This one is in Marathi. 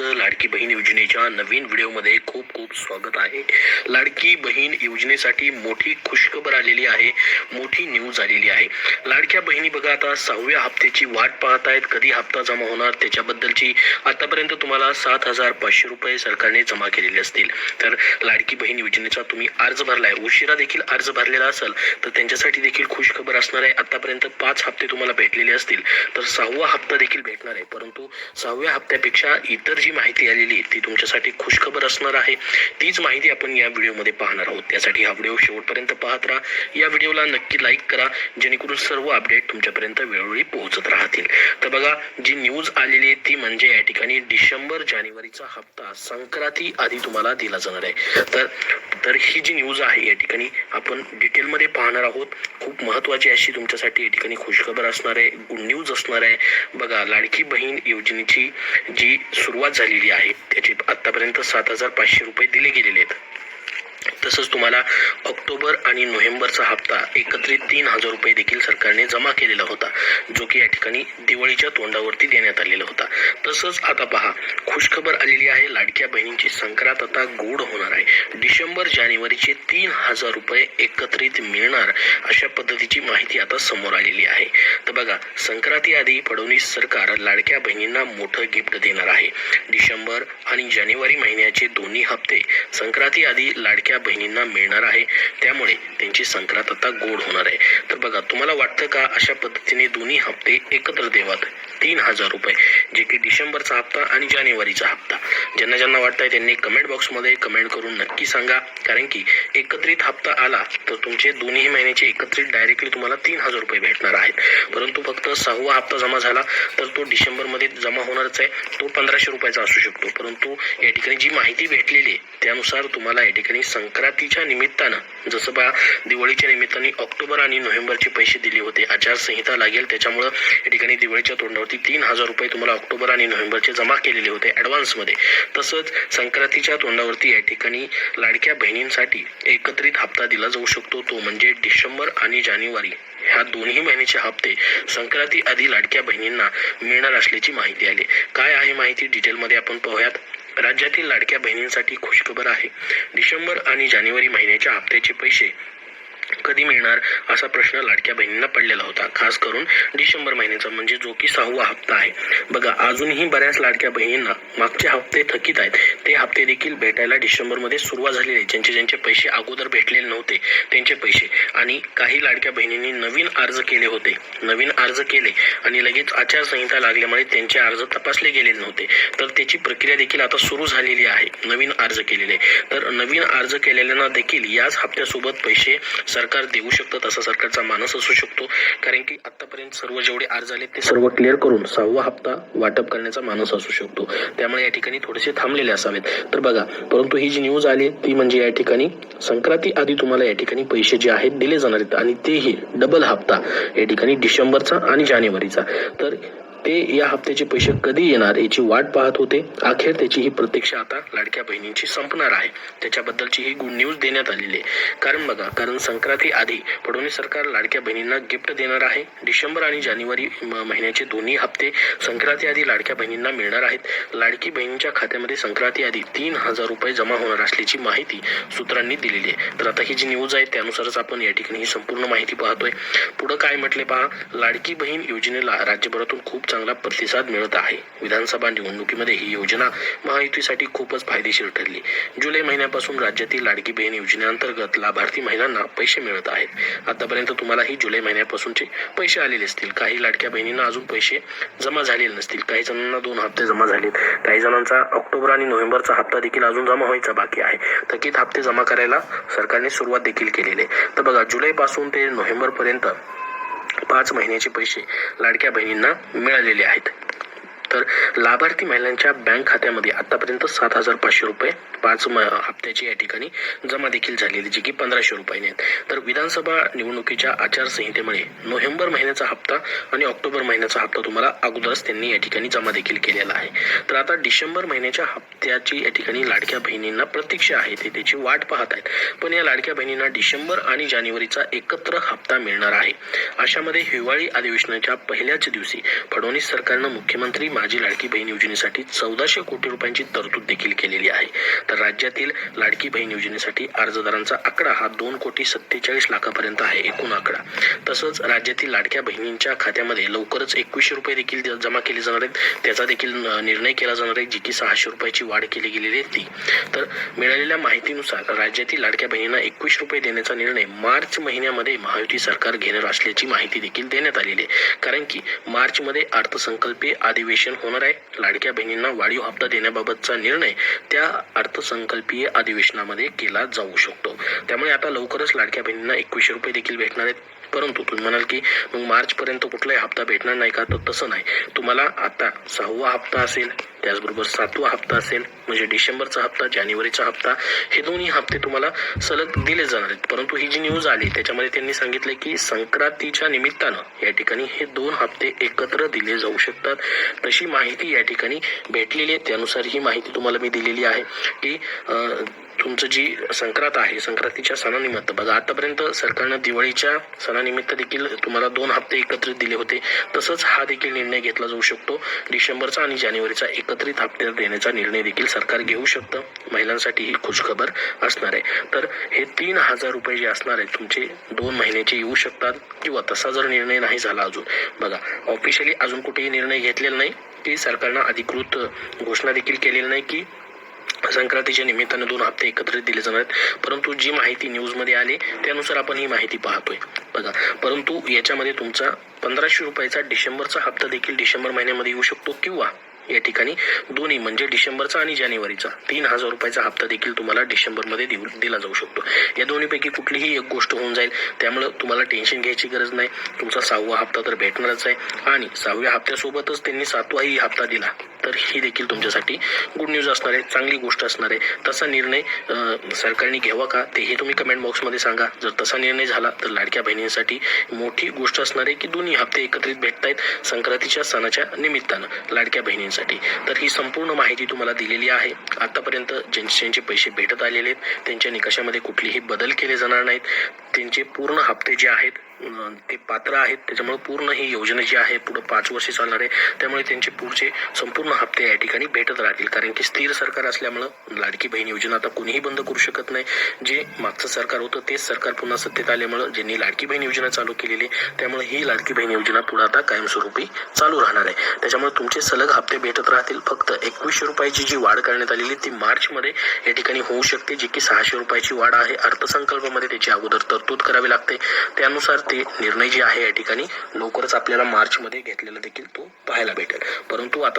तुमचं लाडकी बहीण योजनेच्या नवीन व्हिडिओमध्ये खूप खूप स्वागत आहे. लाडकी बहीण योजनेसाठी मोठी खुशखबर आलेली आहे मोठी न्यूज आलेली आहे. लाडक्या बहिणी बघा आता सहाव्या हप्त्याची वाट पाहत आहेत कधी हप्ता जमा होणार त्याच्याबद्दलची. आतापर्यंत तुम्हाला सात हजार पाचशे रुपये सरकारने जमा केलेले असतील. तर लाडकी बहीण योजनेचा तुम्ही अर्ज भरलाय उशिरा देखील अर्ज भरलेला असेल तर त्यांच्यासाठी देखील खुशखबर असणार आहे. आतापर्यंत पाच हप्ते तुम्हाला भेटलेले असतील तर सहावा हप्ता देखील भेटणार आहे. परंतु सहाव्या हप्त्यापेक्षा इतर जी माहिती आलेली आहे ती तुमच्यासाठी खुशखबर असणार आहे. तीच माहिती आपण या व्हिडिओमध्ये पाहणार आहोत. त्यासाठी हा व्हिडिओ शेवटपर्यंत पाहत राहा. या व्हिडिओला नक्की लाईक करा जेणेकरून सर्व अपडेट तुमच्यापर्यंत वेळोवेळी पोहोचत राहतील. तर बघा जी न्यूज आलेली आहे ती म्हणजे या ठिकाणी डिसेंबर जानेवारीचा हप्ता. संक्रांती आधी तुम्हाला दिला जाणार आहे. तर तर ही जी न्यूज आहे या ठिकाणी आपण डिटेलमध्ये पाहणार आहोत. खूप महत्त्वाची अशी तुमच्यासाठी या ठिकाणी खुशखबर असणार आहे. गुड न्यूज असणार आहे. बघा लाडकी बहीण योजनेची जी सुरुवात झालेली आहे. त्याची आतापर्यंत सात हजार पाचशे रुपये दिले गेलेले आहेत. तसंच तुम्हाला ऑक्टोबर आणि नोव्हेंबरचा हप्ता एकत्रित तीन हजार रुपये देखील सरकारने जमा केलेला होता जो की या ठिकाणी दिवाळीच्या तोंडावरती देण्यात आलेला होता. तसंच आता पहा खुशखबर आलेली आहे. लाडक्या बहिणींची संक्रांत आता गोड होणार आहे. डिसेंबर जानेवारीचे तीन हजार रुपये एकत्रित मिळणार अशा पद्धतीची माहिती आता समोर आलेली आहे. तर बघा संक्रांती आधी फडणवीस सरकार लाडक्या बहिणींना मोठं गिफ्ट देणार आहे. डिसेंबर आणि जानेवारी महिन्याचे दोन्ही हप्ते संक्रांती आधी लाडक्या बहिणींना मिळणार आहे. त्यामुळे त्यांची संक्रांत आता गोड होणार आहे. तर बघा तुम्हाला वाटतं का अशा पद्धतीने दोन्ही हप्ते एकत्र देवात? तीन हजार रुपये जे की डिसेंबरचा हप्ता आणि जानेवारीचा हप्ता. ज्यांना ज्यांना वाटतंय त्यांनी कमेंट बॉक्समध्ये कमेंट करून नक्की सांगा. कारण की एकत्रित हप्ता आला तर तुमचे दोन्ही महिन्याचे एकत्रित डायरेक्टली तुम्हाला तीन हजार रुपये भेटणार आहेत. परंतु फक्त सहावा हप्ता जमा झाला तर तो डिसेंबरमध्ये जमा होणारच आहे. तो पंधराशे रुपयाचा असू शकतो. परंतु या ठिकाणी जी माहिती भेटलेली आहे त्यानुसार तुम्हाला या ठिकाणी संक्रांतीच्या निमित्तानं जसं बा दिवाळीच्या निमित्ताने ऑक्टोबर आणि नोव्हेंबरचे पैसे दिले होते. आचारसंहिता लागेल त्याच्यामुळं या ठिकाणी दिवाळीच्या तोंडावरती तीन हजार रुपये तुम्हाला ऑक्टोबर आणि नोव्हेंबरचे जमा केलेले होते ॲडव्हान्समध्ये तसंच संक्रांतीच्या तोंडावरती या ठिकाणी लाडक्या बहिणींसाठी एकत्रित हप्ता दिला जाऊ शकतो. तो म्हणजे डिसेंबर आणि जानेवारी. ह्या दोन्ही महिन्याचे हप्ते संक्रांती आधी लाडक्या बहिणींना मिळणार असल्याची माहिती आली. काय आहे माहिती डिटेलमध्ये आपण पाहूयात. राज्यातील लाडक्या बहिणींसाठी खुशखबर आहे. डिसेंबर आणि जानेवारी महिन्याच्या हप्त्याचे पैसे कधी मिळणार असा प्रश्न लाडक्या बहिणींना पडलेला होता. खास करून डिसेंबर महिन्याचा म्हणजे जो की सहावा हप्ता आहे. बघा अजूनही बऱ्याच लाडक्या बहिणींना मागचे हप्ते थकीत आहेत. ते हप्ते देखील भेटायला डिसेंबरमध्ये सुरुवात झालेली आहे. ज्यांचे ज्यांचे पैसे अगोदर भेटलेले नव्हते त्यांचे पैसे. आणि काही लाडक्या बहिणींनी नवीन अर्ज केले होते. नवीन अर्ज केले आणि लगेच आचारसंहिता लागल्यामुळे त्यांचे अर्ज तपासले गेलेले नव्हते. तर त्याची प्रक्रिया देखील आता सुरू झालेली आहे. नवीन अर्ज केलेले. तर नवीन अर्ज केलेल्यांना देखील याच हप्त्यासोबत पैसे सरकार देऊ शकतं असा सरकारचा मानस असू शकतो. कारण की आतापर्यंत सर्व जेवढे अर्ज आले ते सर्व क्लिअर करून सहावा हप्ता वाटप करण्याचा मानस असू शकतो. त्यामुळे या ठिकाणी थोडेसे थांबलेले असावेत. तर बघा परंतु ही जी न्यूज आली ती म्हणजे या ठिकाणी संक्रांती आधी तुम्हाला या ठिकाणी पैसे जे आहेत दिले जाणार आहेत. आणि तेही डबल हप्ता या ठिकाणी डिसेंबरचा आणि जानेवारीचा. तर ते या हप्त्याचे पैसे कधी येणार याची वाट पाहत होते. अखेर त्याची ही प्रतीक्षा आता लाडक्या बहिणींची संपणार आहे. त्याच्याबद्दलची ही गुड न्यूज देण्यात आलेली आहे. कारण बघा कारण संक्रांती आधी फडणवीस सरकार लाडक्या बहिणींना गिफ्ट देणार आहे. डिसेंबर आणि जानेवारी म- महिन्याचे दोन्ही हप्ते संक्रांती आधी लाडक्या बहिणींना मिळणार आहेत. लाडकी बहिणींच्या खात्यामध्ये संक्रांती आधी तीन हजार रुपये जमा होणार असल्याची माहिती सूत्रांनी दिलेली आहे. तर आता ही जी न्यूज आहे त्यानुसारच आपण या ठिकाणी ही संपूर्ण माहिती पाहतोय. पुढं काय म्हटले पहा? लाडकी बहीण योजनेला राज्यभरातून खूप चांगला प्रतिसाद मिळत आहे. विधानसभा निवडणुकीमध्ये ही योजना महायुतीसाठी खूपच फायदेशीर ठरली. जुलै महिन्यापासून राज्यातील लाडकी बहीण योजनेअंतर्गत लाभार्थी महिलांना पैसे मिळत आहेत. आतापर्यंत तुम्हाला ही जुलै महिन्यापासूनचे पैसे आलेले असतील. काही लाडक्या बहिणींना अजून पैसे जमा झालेले नसतील. काही जणांना दोन हप्ते जमा झालेत. काही जणांचा ऑक्टोबर आणि नोव्हेंबरचा हप्ता देखील अजून जमा व्हायचा बाकी आहे. थकीत हप्ते जमा करायला सरकारने सुरुवात देखील केलेली आहे. तर बघा जुलैपासून ते नोव्हेंबरपर्यंत पाच महिन्याचे पैसे लाडक्या बहिणींना मिळालेले आहेत. तर लाभार्थी महिलांच्या बँक खात्यामध्ये आतापर्यंत सात हजार पाचशे रुपये पाच म- हप्त्याची या ठिकाणी जमा देखील झालेली जी की पंधराशे रुपयाने आहेत. तर विधानसभा निवडणुकीच्या आचारसंहितेमुळे नोव्हेंबर महिन्याचा हप्ता आणि ऑक्टोबर महिन्याचा हप्ता तुम्हाला अगोदरच त्यांनी या ठिकाणी जमा देखील केलेला आहे. तर आता डिसेंबर महिन्याच्या हप्त्याची या ठिकाणी लाडक्या बहिणींना प्रतीक्षा आहे ते त्याची वाट पाहत आहेत. पण या लाडक्या बहिणींना डिसेंबर आणि जानेवारीचा एकत्र हप्ता मिळणार आहे. अशामध्ये हिवाळी अधिवेशनाच्या पहिल्याच दिवशी फडणवीस सरकारनं मुख्यमंत्री माझी लाडकी बहीण योजनेसाठी चौदाशे कोटी रुपयांची तरतूद देखील केलेली आहे. तर राज्यातील लाडकी बहीण योजनेसाठी अर्जदारांचा आकडा हा दोन कोटी सत्तेचाळीस लाखापर्यंत आहे एकूण आकडा. तसंच राज्यातील लाडक्या बहिणींच्या खात्यामध्ये लवकरच एकवीसशे रुपये देखील जमा केले जाणार आहेत. त्याचा देखील निर्णय केला जाणार आहे जी की सहाशे रुपयाची वाढ केली गेलेली आहे ती. तर मिळालेल्या माहितीनुसार राज्यातील लाडक्या बहिणींना एकवीस रुपये देण्याचा निर्णय मार्च महिन्यामध्ये महायुती सरकार घेणार असल्याची माहिती देखील देण्यात आलेली आहे. कारण की मार्चमध्ये अर्थसंकल्पीय अधिवेशन होणार आहे. लाडक्या बहिणींना वाढीव हप्ता देण्याबाबतचा निर्णय त्या अर्थसंकल्पीय अधिवेशनामध्ये केला जाऊ शकतो. त्यामुळे आता लवकरच लाडक्या बहिणींना एकवीसशे रुपये देखील भेटणार आहेत. परंतु तुम्ही म्हणाल की मग मार्च पर्यंत कुठलाही हप्ता भेटणार नाही का? तर तसं नाही. तुम्हाला आता सहावा हप्ता असेल. त्याचबरोबर सातवा हप्ता असेल म्हणजे डिसेंबरचा हप्ता जानेवारीचा हप्ता हे दोन्ही हप्ते तुम्हाला सलग दिले जाणार आहेत. परंतु ही जी न्यूज आली त्याच्यामध्ये त्यांनी सांगितलं की संक्रांतीच्या निमित्तानं या ठिकाणी हे दोन हप्ते एकत्र दिले जाऊ शकतात. तशी माहिती या ठिकाणी भेटलेली आहे. त्यानुसार ही माहिती तुम्हाला मी दिलेली आहे की तुमचं जी संक्रांत आहे संक्रांतीच्या सणानिमित्त. बघा आतापर्यंत सरकारनं दिवाळीच्या सणानिमित्त देखील तुम्हाला दोन हप्ते एकत्रित दिले होते. तसंच हा देखील निर्णय घेतला जाऊ शकतो. डिसेंबरचा आणि जानेवारीचा एकत्रित हप्ते देण्याचा निर्णय देखील सरकार घेऊ शकतं. महिलांसाठी ही खुशखबर असणार आहे. तर हे तीन हजार रुपये जे असणार आहेत तुमचे दोन महिन्याचे येऊ शकतात किंवा तसा जर निर्णय नाही झाला अजून. बघा ऑफिशियली अजून कुठेही निर्णय घेतलेला नाही. की सरकारनं अधिकृत घोषणा देखील केलेली नाही की संक्रांतीच्या निमित्तानं दोन हप्ते एकत्रित दिले जाणार आहेत. परंतु जी माहिती न्यूजमध्ये आली त्यानुसार आपण ही माहिती पाहतोय. बघा परंतु याच्यामध्ये तुमचा पंधराशे रुपयाचा डिसेंबरचा हप्ता देखील डिसेंबर महिन्यामध्ये येऊ शकतो किंवा या ठिकाणी दोन्ही म्हणजे डिसेंबरचा आणि जानेवारीचा. तीन हजार रुपयाचा हप्ता देखील तुम्हाला डिसेंबरमध्ये देऊ दिला जाऊ शकतो. या दोन्हीपैकी कुठलीही एक गोष्ट होऊन जाईल त्यामुळं तुम्हाला टेन्शन घ्यायची गरज नाही. तुमचा सहावा हप्ता तर भेटणारच आहे. आणि सहाव्या हप्त्यासोबतच त्यांनी सातवाही हप्ता दिला तर ही देखील तुमच्यासाठी गुड न्यूज असणार आहे चांगली गोष्ट असणार आहे. तसा निर्णय सरकारने घ्यावा का तेही तुम्ही कमेंट बॉक्समध्ये सांगा. जर तसा निर्णय झाला तर लाडक्या बहिणींसाठी मोठी गोष्ट असणार आहे की दोन्ही हप्ते एकत्रित भेटत आहेत संक्रांतीच्या सणाच्या निमित्तानं लाडक्या बहिणींसाठी. तर ही संपूर्ण माहिती तुम्हाला दिलेली आहे. आतापर्यंत ज्यांचे ज्यांचे पैसे भेटत आलेले आहेत त्यांच्या निकषामध्ये कुठलेही बदल केले जाणार नाहीत. त्यांचे पूर्ण हप्ते जे आहेत ते पात्र आहेत. त्याच्यामुळे पूर्ण ही योजना जी आहे पुढं पाच वर्षे चालणार आहे. त्यामुळे त्यांचे पुढचे संपूर्ण हप्ते या ठिकाणी भेटत राहतील. कारण की स्थिर सरकार असल्यामुळं लाडकी बहीण योजना आता कोणीही बंद करू शकत नाही. जे मागचं सरकार होतं तेच सरकार पुन्हा सत्तेत आल्यामुळं ज्यांनी लाडकी बहीण योजना चालू केलेली त्यामुळे ही लाडकी बहीण योजना पुढे आता कायमस्वरूपी चालू राहणार आहे. त्याच्यामुळे तुमचे सलग हप्ते भेटत राहतील. फक्त एकवीसशे रुपयाची जी वाढ करण्यात आलेली ती मार्चमध्ये या ठिकाणी होऊ शकते जी की सहाशे रुपयाची वाढ आहे. अर्थसंकल्पामध्ये त्याची अगोदर तरतूद करावी लागते. त्यानुसार ते निर्णय जे आहे या ठिकाणी लवकरच आपल्याला मार्चमध्ये घेतलेला देखील तो पाहायला भेटेल. परंतु आता